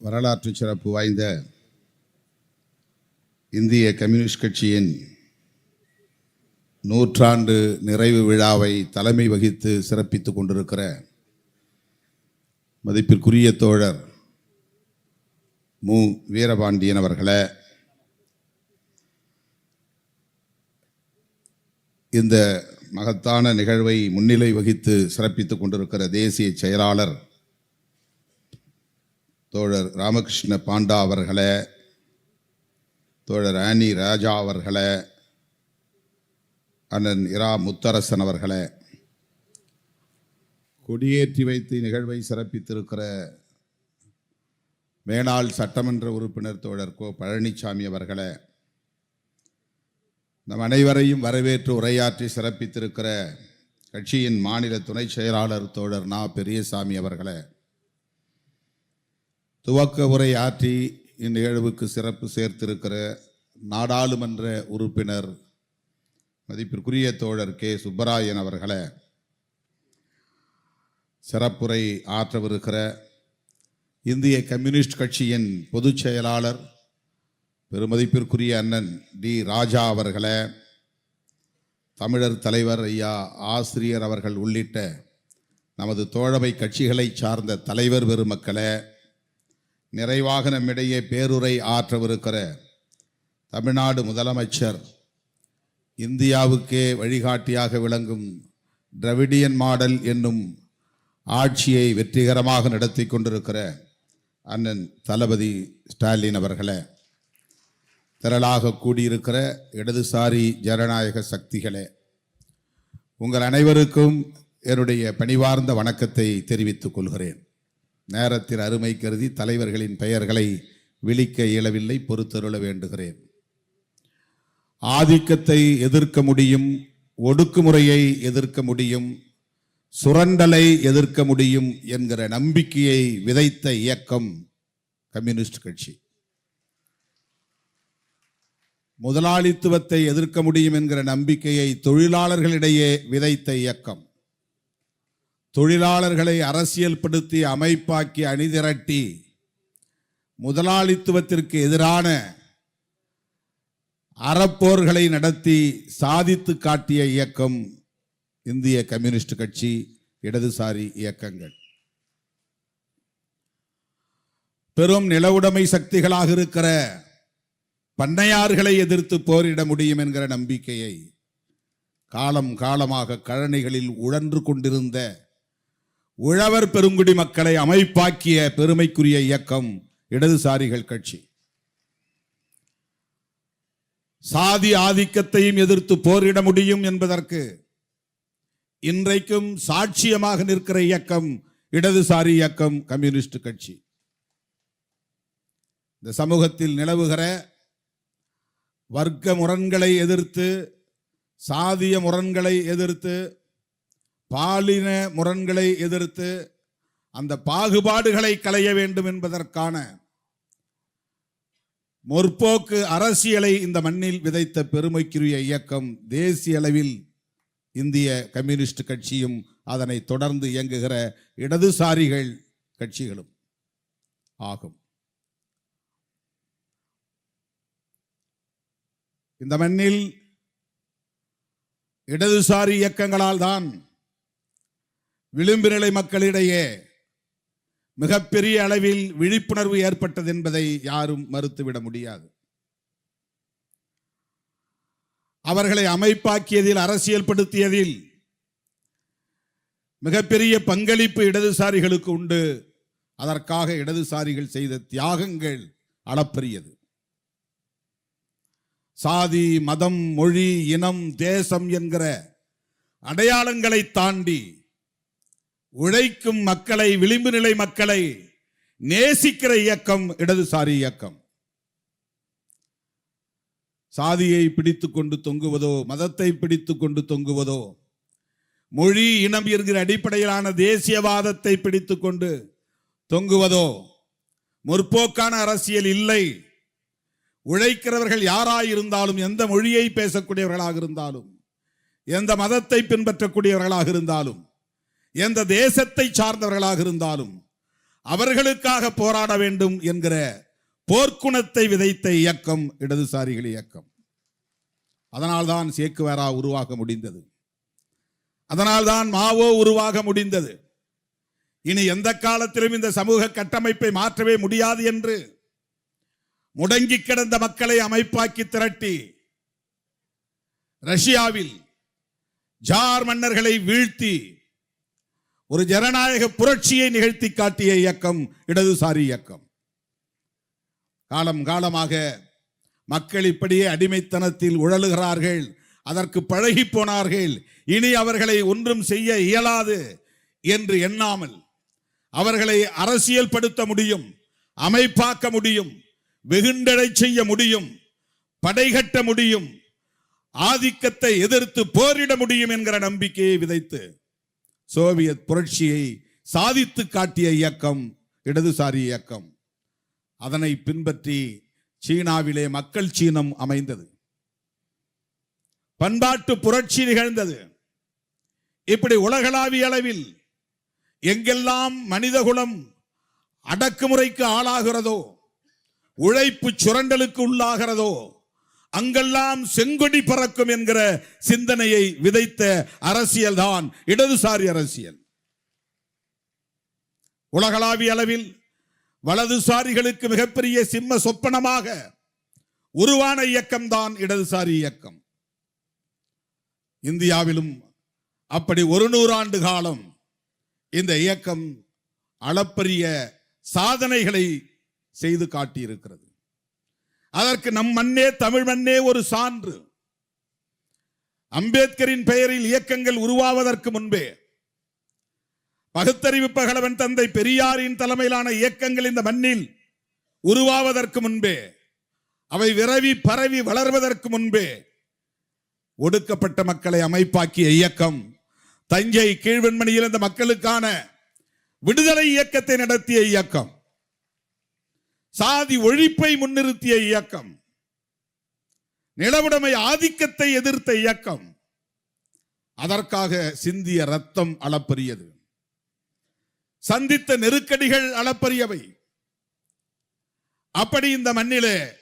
வரலாற்று சிறப்பு வாய்ந்த இந்திய கம்யூனிஸ்ட் கட்சியின் நூற்றாண்டு நிறைவு விழாவை தலைமை வகித்து சிறப்பித்து கொண்டிருக்கிற மதிப்பிற்குரிய தோழர் மு. வீரபாண்டியன் அவர்களை இந்த மகத்தான நிகழ்வை முன்னிலை வகித்து சிறப்பித்துக் கொண்டிருக்கிற தேசிய செயலாளர் தோழர் ராமகிருஷ்ண பாண்டா அவர்களே தோழர் ஆனி ராஜா அவர்களே அண்ணன் இரா முத்தரசன் அவர்களே கொடியேற்றி வைத்து நிகழ்வை சிறப்பித்திருக்கிற மேனாள் சட்டமன்ற உறுப்பினர் தோழர் கோ பழனிசாமி அவர்களே நம் அனைவரையும் வரவேற்று உரையாற்றி சிறப்பித்திருக்கிற கட்சியின் மாநில துணை செயலாளர் தோழர் நா பெரியசாமி அவர்களே துவக்க உரை ஆற்றி இந்நிகழ்வுக்கு சிறப்பு சேர்த்திருக்கிற நாடாளுமன்ற உறுப்பினர் மதிப்பிற்குரிய தோழர் கே. சுப்பராயன் அவர்களை சிறப்புரை ஆற்றவிருக்கிற இந்திய கம்யூனிஸ்ட் கட்சியின் பொதுச் செயலாளர் பெருமதிப்பிற்குரிய அண்ணன் டி. ராஜா அவர்களை தமிழர் தலைவர் ஐயா ஆசிரியர் அவர்கள் உள்ளிட்ட நமது தோழமை கட்சிகளை சார்ந்த தலைவர் பெருமக்களை நிறைவாக நம்மிடையே பேருரை ஆற்றவிருக்கிற தமிழ்நாடு முதலமைச்சர் இந்தியாவுக்கே வழிகாட்டியாக விளங்கும் டிரவிடியன் மாடல் என்னும் ஆட்சியை வெற்றிகரமாக நடத்தி கொண்டிருக்கிற அண்ணன் தளபதி ஸ்டாலின் அவர்களே திரளாக கூடியிருக்கிற இடதுசாரி ஜனநாயக சக்திகளே உங்கள் அனைவருக்கும் என்னுடைய பணிவார்ந்த வணக்கத்தை தெரிவித்துக் கொள்கிறேன். நேரத்தின் அருமை கருதி தலைவர்களின் பெயர்களை விழிக்க இயலவில்லை பொறுத்தருள வேண்டுகிறேன். ஆதிக்கத்தை எதிர்க்க முடியும் ஒடுக்குமுறையை எதிர்க்க முடியும் சுரண்டலை எதிர்க்க முடியும் என்கிற நம்பிக்கையை விதைத்த இயக்கம் கம்யூனிஸ்ட் கட்சி. முதலாளித்துவத்தை எதிர்க்க முடியும் என்கிற நம்பிக்கையை தொழிலாளர்களிடையே விதைத்த இயக்கம். தொழிலாளர்களை அரசியல்படுத்தி அமைப்பாக்கி அணிதிரட்டி முதலாளித்துவத்திற்கு எதிரான அறப்போர்களை நடத்தி சாதித்து காட்டிய இயக்கம் இந்திய கம்யூனிஸ்ட் கட்சி இடதுசாரி இயக்கங்கள். பெரும் நிலவுடைமை சக்திகளாக இருக்கிற பண்ணையார்களை எதிர்த்து போரிட முடியும் என்கிற நம்பிக்கையை காலம் காலமாக கழனிகளில் உழன்று கொண்டிருந்த உழவர் பெருங்குடி மக்களை அமைப்பாக்கிய பெருமைக்குரிய இயக்கம் இடதுசாரிகள் கட்சி. சாதி ஆதிக்கத்தையும் எதிர்த்து போரிட முடியும் என்பதற்கு இன்றைக்கும் சாட்சியமாக நிற்கிற இயக்கம் இடதுசாரி இயக்கம் கம்யூனிஸ்ட் கட்சி. இந்த சமூகத்தில் நிலவுகிற வர்க்க முரண்களை எதிர்த்து சாதிய முரண்களை எதிர்த்து பாலின முரண்களை எதிர்த்து அந்த பாகுபாடுகளை களைய வேண்டும் என்பதற்கான முற்போக்கு அரசியலை இந்த மண்ணில் விதைத்த பெருமைக்குரிய இயக்கம் தேசிய அளவில் இந்திய கம்யூனிஸ்ட் கட்சியும் அதனை தொடர்ந்து இயங்குகிற இடதுசாரிகள் கட்சிகளும் ஆகும். இந்த மண்ணில் இடதுசாரி இயக்கங்களால் தான் விளிம்பு நிலை மக்களிடையே மிகப்பெரிய அளவில் விழிப்புணர்வு ஏற்பட்டது என்பதை யாரும் மறுத்துவிட முடியாது. அவர்களை அமைப்பாக்கியதில் அரசியல்படுத்தியதில் மிகப்பெரிய பங்களிப்பு இடதுசாரிகளுக்கு உண்டு. அதற்காக இடதுசாரிகள் செய்த தியாகங்கள் அளப்பரியது. சாதி மதம் மொழி இனம் தேசம் என்கிற அடையாளங்களை தாண்டி உழைக்கும் மக்களை விளிம்பு நிலை மக்களை நேசிக்கிற இயக்கம் இடதுசாரி இயக்கம். சாதியை பிடித்து கொண்டு தொங்குவதோ மதத்தை பிடித்து கொண்டு தொங்குவதோ மொழி இனம் என்கிற அடிப்படையிலான தேசியவாதத்தை பிடித்து கொண்டு தொங்குவதோ முற்போக்கான அரசியல் இல்லை. உழைக்கிறவர்கள் யாராயிருந்தாலும் எந்த மொழியை பேசக்கூடியவர்களாக இருந்தாலும் எந்த மதத்தை பின்பற்றக்கூடியவர்களாக இருந்தாலும் எந்த தேசத்தை சார்ந்தவர்களாக இருந்தாலும் அவர்களுக்காக போராட வேண்டும் என்கிற போர்க்குணத்தை விதைத்த இயக்கம் இடதுசாரிகள் இயக்கம். அதனால்தான் சேக்குவேரா உருவாக முடிந்தது. அதனால்தான் மாவோ உருவாக முடிந்தது. இனி எந்த காலத்திலும் இந்த சமூக கட்டமைப்பை மாற்றவே முடியாது என்று முடங்கி கிடந்த மக்களை அமைப்பாக்கி திரட்டி ரஷ்யாவில் ஜார் மன்னர்களை வீழ்த்தி ஒரு ஜனநாயக புரட்சியை நிகழ்த்தி காட்டிய இயக்கம் இடதுசாரி இயக்கம். காலம் காலமாக மக்கள் இப்படியே அடிமைத்தனத்தில் உழலுகிறார்கள் அதற்கு பழகி போனார்கள் இனி அவர்களை ஒன்றும் செய்ய இயலாது என்று எண்ணாமல் அவர்களை அரசியல்படுத்த முடியும் அமைப்பாக்க முடியும் வெகுண்டடை செய்ய முடியும் படைகட்ட முடியும் ஆதிக்கத்தை எதிர்த்து போரிட முடியும் என்கிற நம்பிக்கையை விதைத்து சோவியத் புரட்சியை சாதித்து காட்டிய இயக்கம் இடதுசாரி இயக்கம். அதனை பின்பற்றி சீனாவிலே மக்கள் சீனம் அமைந்தது. பண்பாட்டு புரட்சி நிகழ்ந்தது. இப்படி உலகளாவிய அளவில் எங்கெல்லாம் மனிதகுலம் அடக்குமுறைக்கு ஆளாகிறதோ உழைப்பு சுரண்டலுக்கு உள்ளாகிறதோ அங்கெல்லாம் செங்கொடி பறக்கும் என்கிற சிந்தனையை விதைத்த அரசியல் தான் இடதுசாரி அரசியல். உலகளாவிய அளவில் வலதுசாரிகளுக்கு மிகப்பெரிய சிம்ம சொப்பனமாக உருவான இயக்கம் தான் இடதுசாரி இயக்கம். இந்தியாவிலும் அப்படி ஒரு நூறாண்டு காலம் இந்த இயக்கம் அளப்பரிய சாதனைகளை செய்து காட்டியிருக்கிறது. அதற்கு நம் மண்ணே தமிழ் மண்ணே ஒரு சான்று. அம்பேத்கரின் பெயரில் இயக்கங்கள் உருவாவதற்கு முன்பே பகுத்தறிவு பகலவன் தந்தை பெரியாரின் தலைமையிலான இயக்கங்கள் இந்த மண்ணில் உருவாவதற்கு முன்பே அவை விரவி பரவி வளர்வதற்கு முன்பே ஒடுக்கப்பட்ட மக்களை அமைப்பாக்கிய இயக்கம் தஞ்சை கீழ்வெண்மணியில் இந்த மக்களுக்கான விடுதலை இயக்கத்தை நடத்திய இயக்கம். சாதி ஒழிப்பை முன்னிறுத்திய இயக்கம். நிலவுடைமை ஆதிக்கத்தை எதிர்த்த இயக்கம். அதற்காக சிந்திய ரத்தம் அளப்பரியது. சந்தித்த நெருக்கடிகள் அளப்பரியவை. அப்படி இந்த மண்ணிலே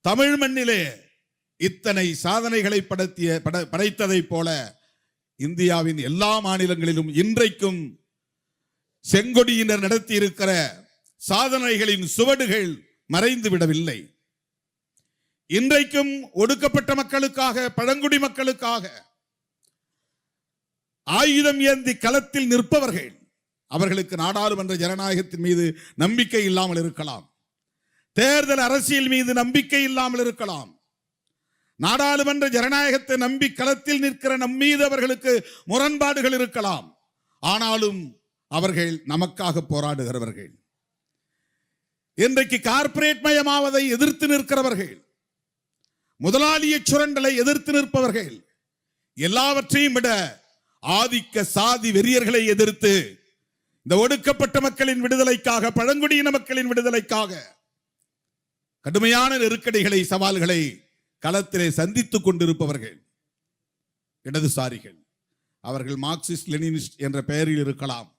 தமிழ் மண்ணிலே இத்தனை சாதனைகளை படைத்திய பட- படைத்ததைப் போல இந்தியாவின் எல்லா மாநிலங்களிலும் இன்றைக்கும் செங்கொடியினர் நடத்தியிருக்கிற சாதனைகளின் சுவடுகள் மறைந்து விடவில்லை. இன்றைக்கும் ஒடுக்கப்பட்ட மக்களுக்காக பழங்குடி மக்களுக்காக ஆயுதம் ஏந்தி களத்தில் நிற்பவர்கள் அவர்களுக்கு நாடாளுமன்ற ஜனநாயகத்தின் மீது நம்பிக்கை இல்லாமல் இருக்கலாம். தேர்தல் அரசியல் மீது நம்பிக்கை இல்லாமல் இருக்கலாம். நாடாளுமன்ற ஜனநாயகத்தை நம்பி களத்தில் நிற்கிற நம் மீது அவர்களுக்கு முரண்பாடுகள் இருக்கலாம். ஆனாலும் அவர்கள் நமக்காக போராடுகிறவர்கள். இன்றைக்கு கார்ப்பரேட் மயமாவதை எதிர்த்து நிற்கிறவர்கள் முதலாளிய சுரண்டலை எதிர்த்து நிற்பவர்கள் எல்லாவற்றையும் விட ஆதிக்க சாதி வெறியர்களை எதிர்த்து இந்த ஒடுக்கப்பட்ட மக்களின் விடுதலைக்காக பழங்குடியின மக்களின் விடுதலைக்காக கடுமையான நெருக்கடிகளை சவால்களை களத்திலே சந்தித்துக் கொண்டிருப்பவர்கள். இடதுசாரிகள் அவர்கள் மார்க்சிஸ்ட் லெனினிஸ்ட் என்ற பெயரில் இருக்கலாம்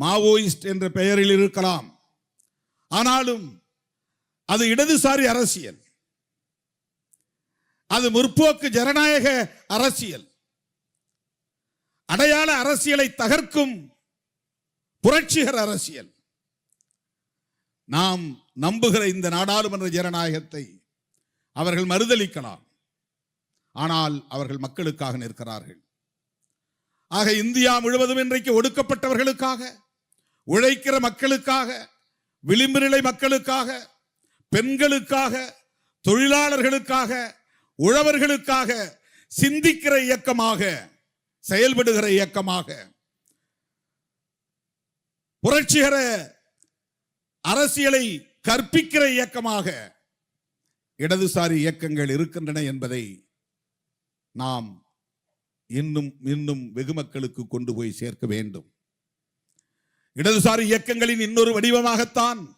மாவோயிஸ்ட் என்ற பெயரில் இருக்கலாம் ஆனாலும் அது இடதுசாரி அரசியல். அது முற்போக்கு ஜனநாயக அரசியல். அடையாள அரசியலை தகர்க்கும் புரட்சிகர அரசியல். நாம் நம்புகிற இந்த நாடாளுமன்ற ஜனநாயகத்தை அவர்கள் மறுதலிக்கலாம் ஆனால் அவர்கள் மக்களுக்காக நிற்கிறார்கள். ஆக இந்தியா முழுவதும் இன்றைக்கு ஒடுக்கப்பட்டவர்களுக்காக உழைக்கிற மக்களுக்காக விளிம்பு நிலை மக்களுக்காக பெண்களுக்காக தொழிலாளர்களுக்காக உழவர்களுக்காக சிந்திக்கிற இயக்கமாக செயல்படுகிற இயக்கமாக புரட்சிகர அரசியலை கற்பிக்கிற இயக்கமாக இடதுசாரி இயக்கங்கள் இருக்கின்றன என்பதை நாம் இன்னும் இன்னும் வெகு மக்களுக்கு கொண்டு போய் சேர்க்க வேண்டும். இடதுசாரி இயக்கங்களின் இன்னொரு வடிவமாகத்தான்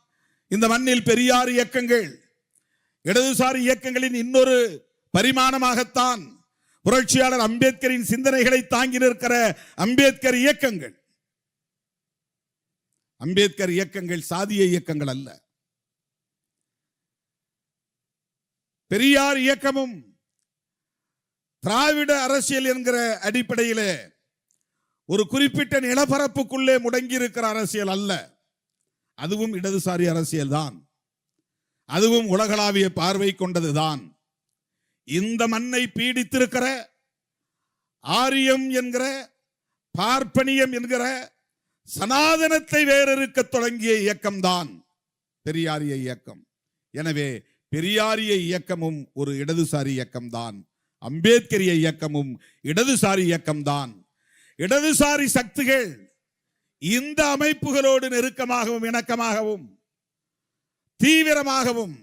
இந்த மண்ணில் பெரியார் இயக்கங்கள். இடதுசாரி இயக்கங்களின் இன்னொரு பரிமாணமாகத்தான் புரட்சியாளர் அம்பேத்கரின் சிந்தனைகளை தாங்கி நிற்கிற அம்பேத்கர் இயக்கங்கள். அம்பேத்கர் இயக்கங்கள் சாதிய இயக்கங்கள் அல்ல. பெரியார் இயக்கமும் திராவிட அரசியல் என்கிற அடிப்படையிலே ஒரு குறிப்பிட்ட நிலப்பரப்புக்குள்ளே முடங்கி இருக்கிற அரசியல் அல்ல. அதுவும் இடதுசாரி அரசியல் தான். அதுவும் உலகளாவிய பார்வை கொண்டதுதான் இந்த மண்ணை பீடித்திருக்கிற ஆரியம் என்கிற பார்ப்பனியம் என்கிற சனாதனத்தை வேறறுக்க தொடங்கிய இயக்கம்தான் பெரியாரிய இயக்கம். எனவே பெரியாரிய இயக்கமும் ஒரு இடதுசாரி இயக்கம்தான் அம்பேத்கரிய இயக்கமும் இடதுசாரி இயக்கம்தான் இடதுசாரி சக்திகள் இந்த அமைப்புகளோடு நெருக்கமாகவும் இணக்கமாகவும் தீவிரமாகவும்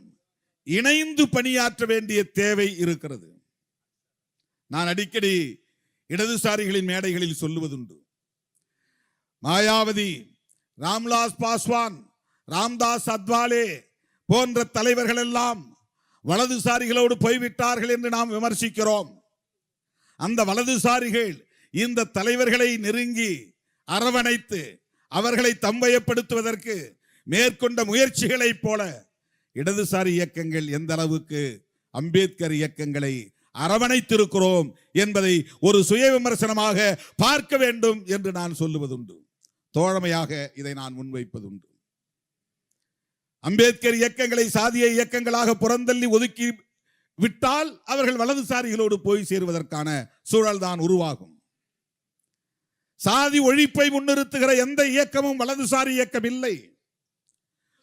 இணைந்து பணியாற்ற வேண்டிய தேவை இருக்கிறது. நான் அடிக்கடி இடதுசாரிகளின் மேடைகளில் சொல்லுவதுண்டு. மாயாவதி ராம்லாஸ் பாஸ்வான் ராம்தாஸ் அத்வாலே போன்ற தலைவர்கள் எல்லாம் வலதுசாரிகளோடு போய்விட்டார்கள் என்று நாம் விமர்சிக்கிறோம். அந்த வலதுசாரிகள் இந்த தலைவர்களை நெருங்கி அரவணைத்து அவர்களை தம்பயப்படுத்துவதற்கு மேற்கொண்ட முயற்சிகளைப் போல இடதுசாரி இயக்கங்கள் எந்த அளவுக்கு அம்பேத்கர் இயக்கங்களை அரவணைத்திருக்கிறோம் என்பதை ஒரு சுய விமர்சனமாக பார்க்க வேண்டும் என்று நான் சொல்லுவதுண்டு. தோழமையாக இதை நான் முன்வைப்பதுண்டு. அம்பேத்கர் இயக்கங்களை சாதிய இயக்கங்களாக புறந்தள்ளி ஒதுக்கி விட்டால் அவர்கள் வலதுசாரிகளோடு போய் சேருவதற்கான சூழல் தான் உருவாகும். சாதி ஒழிப்பை முன்னிறுத்துகிற எந்த இயக்கமும் வலதுசாரி இயக்கம் இல்லை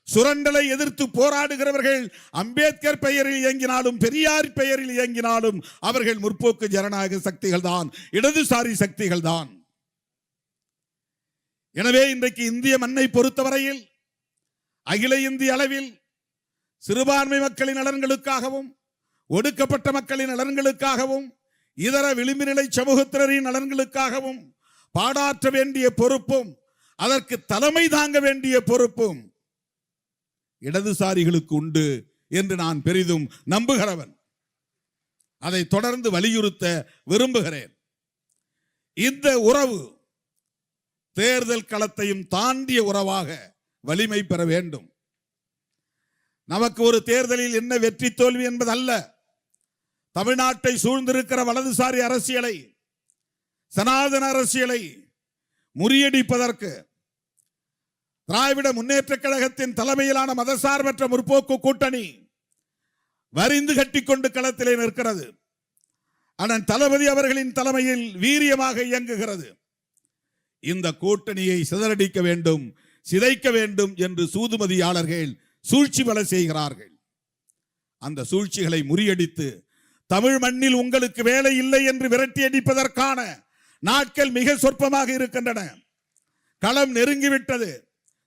சுரண்டலை எதிர்த்து போராடுகிறவர்கள் அம்பேத்கர் பெயரில் இயங்கினாலும் பெரியார் பெயரில் இயங்கினாலும் அவர்கள் முற்போக்கு ஜனநாயக சக்திகள் தான் இடதுசாரி சக்திகள் தான் எனவே இன்றைக்கு இந்திய மண்ணை பொறுத்தவரையில் அகில இந்திய அளவில் சிறுபான்மை மக்களின் நலன்களுக்காகவும் ஒடுக்கப்பட்ட மக்களின் நலன்களுக்காகவும் இதர விளிம்பு நிலை சமூகத்தினரின் நலன்களுக்காகவும் பாடாற்ற வேண்டிய பொறுப்பும் அதற்கு தலைமை தாங்க வேண்டிய பொறுப்பும் இடதுசாரிகளுக்கு உண்டு என்று நான் பெரிதும் நம்புகிறவன். அதை தொடர்ந்து வலியுறுத்த விரும்புகிறேன். இந்த உறவு தேர்தல் களத்தையும் தாண்டிய உறவாக வலிமை பெற வேண்டும். நமக்கு ஒரு தேர்தலில் என்ன வெற்றி தோல்வி என்பதல்ல. தமிழ்நாட்டை சூழ்ந்திருக்கிற வலதுசாரி அரசியலை சனாதன அரசியலை முறியடிப்பதற்கு திராவிட முன்னேற்ற கழகத்தின் தலைமையிலான மதசார்பற்ற முற்போக்கு கூட்டணி வரிந்து கட்டிக்கொண்டு களத்திலே நிற்கிறது. ஆனால் தளபதி அவர்களின் தலைமையில் வீரியமாக இயங்குகிறது. இந்த கூட்டணியை சிதறடிக்க வேண்டும் சிதைக்க வேண்டும் என்று சூதுமதியாளர்கள் சூழ்ச்சி பல செய்கிறார்கள். அந்த சூழ்ச்சிகளை முறியடித்து தமிழ் மண்ணில் உங்களுக்கு வேலை இல்லை என்று விரட்டி அடிப்பதற்கான நாட்கள் மிக சொற்பமாக இருக்கின்றன. களம் நெருங்கிவிட்டது.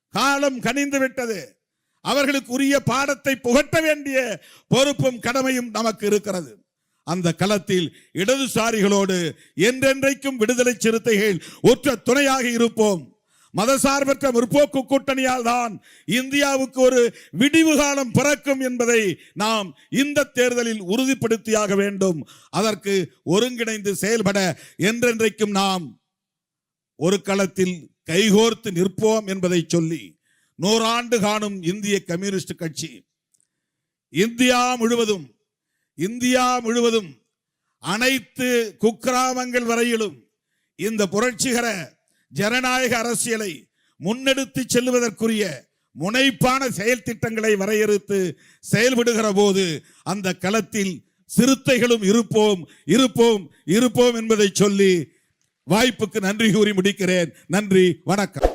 காலம் கனிந்து விட்டது. அவர்களுக்கு உரிய பாடத்தை புகட்ட வேண்டிய பொறுப்பும் கடமையும் நமக்கு இருக்கிறது. அந்த களத்தில் இடதுசாரிகளோடு என்றென்றைக்கும் விடுதலை சிறுத்தைகள் ஒற்ற துணையாக இருப்போம். மதசார்பற்ற முற்போக்கு கூட்டணியால் தான் இந்தியாவுக்கு ஒரு விடிவு காலம் பிறக்கும் என்பதை நாம் இந்த தேர்தலில் உறுதிப்படுத்தியாக வேண்டும். அதற்கு ஒருங்கிணைந்து செயல்பட என்றென்றைக்கும் நாம் ஒரு களத்தில் கைகோர்த்து நிற்போம் என்பதை சொல்லி நூறாண்டு காணும் இந்திய கம்யூனிஸ்ட் கட்சி இந்தியா முழுவதும் இந்தியா முழுவதும் அனைத்து குக்கிராமங்கள் வரையிலும் இந்த புரட்சிகர ஜனநாயக அரசியலை முன்னெடுத்து செல்வதற்குரிய முனைப்பான செயல் திட்டங்களை வரையறுத்து செயல்படுகிற போது அந்த களத்தில் சிறுத்தைகளும் இருப்போம் இருப்போம் இருப்போம் என்பதை சொல்லி வாய்ப்புக்கு நன்றி கூறி முடிக்கிறேன். நன்றி வணக்கம்.